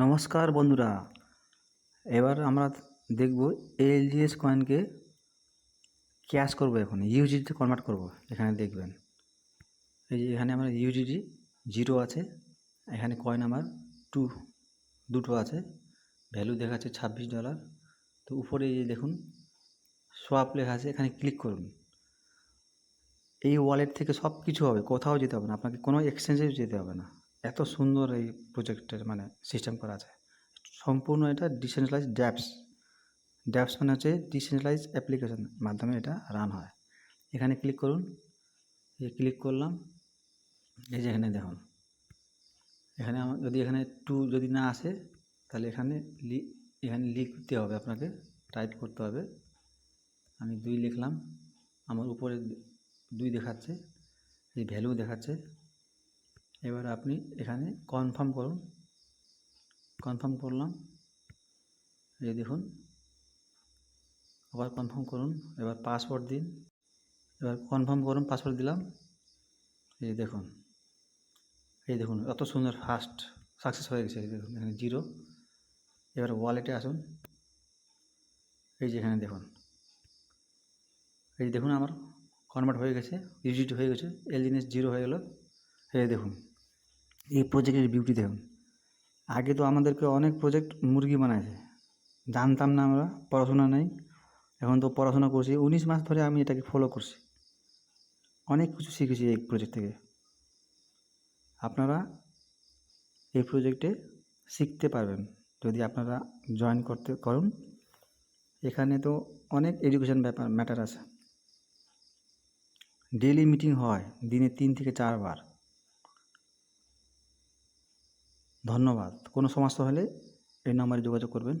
নমস্কার বন্ধুরা, এবার আমরা দেখব এলজিএস কয়েনকে ক্যাশ করব এখন ইউজিডিতে কনভার্ট করব, এখানে দেখবেন। এই যে এখানে আমার ইউজিডি জিরো আছে, এখানে কয়েন আমার টু, দুটো আছে, ভ্যালু দেখাচ্ছে ছাব্বিশ ডলার। তো উপরে এই দেখুন, সোয়াপ লেখা আছে, এখানে ক্লিক করুন। এই ওয়ালেট থেকে সব কিছু হবে, কোথাও যেতে হবে না, আপনাকে কোনো এক্সচেঞ্জে যেতে হবে না। এত সুন্দর এই প্রজেক্টের মানে সিস্টেম করা আছে। সম্পূর্ণ এটা ডিসেন্ট্রালাইজ ড্যাপস ড্যাপস মানে হচ্ছে ডিসেন্ট্রালাইজ অ্যাপ্লিকেশন মাধ্যমে এটা রান হয়। এখানে ক্লিক করুন। এই ক্লিক করলাম। এই যে এখানে দেখুন। এখানে যদি এখানে টু যদি না আসে, তাহলে এখানে লি, এখানে লিখতে হবে আপনাকে। টাইপ করতে হবে। আমি দুই লিখলাম। আমার উপরে দুই দেখাচ্ছে। এই ভ্যালু দেখাচ্ছে। এবার আপনি এখানে কনফার্ম করুন। কনফার্ম করলাম। এই দেখুন। আবার কনফার্ম করুন। এবার পাসওয়ার্ড দিন। এবার কনফার্ম করুন পাসওয়ার্ড দিলাম। এই দেখুন। এই দেখুন, এত সুন্দর ফাস্ট সাকসেস হয়ে গেছে। দেখুন, এখানে জিরো এবার ওয়ালেটে আসুন। এই যে এখানে দেখুন। এই দেখুন আমার কনভার্ট হয়ে গেছে ইউজিটি হয়ে গেছে এলজিএস জিরো হয়ে গেলো। এই দেখুন। এই প্রজেক্টের বিউটি দেখুন। আগে তো আমাদেরকে অনেক প্রজেক্ট মুরগি বানাইছে। জানতাম না আমরা, পড়াশোনা নেই। এখন তো পড়াশোনা করছি। উনিশ মাস ধরে আমি এটাকে ফলো করছি। অনেক কিছু শিখেছি এই প্রজেক্ট থেকে। আপনারা এই প্রজেক্টে শিখতে পারবেন। যদি আপনারা জয়েন করতে, করুন। এখানে তো অনেক এডুকেশন ব্যাপার ম্যাটার আছে। ডেলি মিটিং হয়, দিনে তিন থেকে চারবার। ধন্যবাদ। কোনো সমস্যা হলে এই নম্বরে যোগাযোগ করবেন।